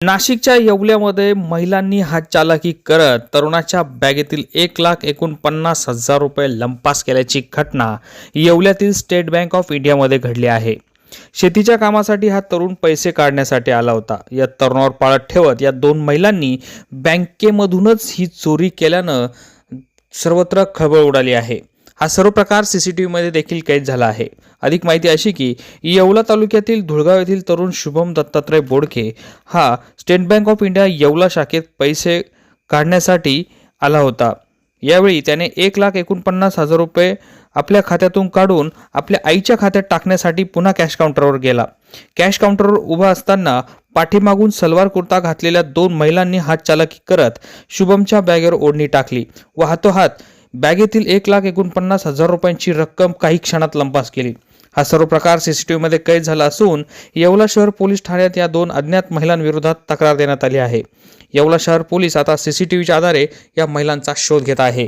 नाशिकच्या येवल्यामध्ये महिलांनी हात चालाकी करत तरुणाच्या बॅगेतील एक लाख एकोणपन्नास हजार रुपये लंपास केल्याची घटना येवल्यातील स्टेट बँक ऑफ इंडियामध्ये घडली आहे. शेतीच्या कामासाठी हा तरुण पैसे काढण्यासाठी आला होता. या तरुणावर पाळत ठेवत या दोन महिलांनी बँकेमधूनच ही चोरी केल्यानं सर्वत्र खळबळ उडाली आहे. हा सर्व प्रकार सी सी टी व्हीमध्ये देखील कैद झाला आहे. अधिक माहिती अशी की येवला तालुक्यातील धुळगाव येथील तरुण शुभम दत्तात्रय बोडके हा State Bank of India Yeola शाखेत पैसे काढण्यासाठी आला होता. यावेळी त्याने एक लाख एकोणपन्नास हजार रुपये आपल्या खात्यातून काढून आपल्या आईच्या खात्यात टाकण्यासाठी पुन्हा कॅश काउंटरवर गेला. कॅश काउंटरवर उभा असताना पाठीमागून सलवार कुर्ता घातलेल्या दोन महिलांनी हातचालकी करत शुभमच्या बॅगेवर ओढणी टाकली व हातोहात बॅगेतील एक लाख एकोणपन्नास हजार रुपयांची रक्कम काही क्षणात लंपास केली. हा सर्व प्रकार सीसीटीव्हीमध्ये कैद झाला असून येवला शहर पोलीस ठाण्यात या दोन अज्ञात महिलांविरोधात तक्रार देण्यात आली आहे. येवला शहर पोलीस आता सीसीटीव्हीच्या आधारे या महिलांचा शोध घेत आहे.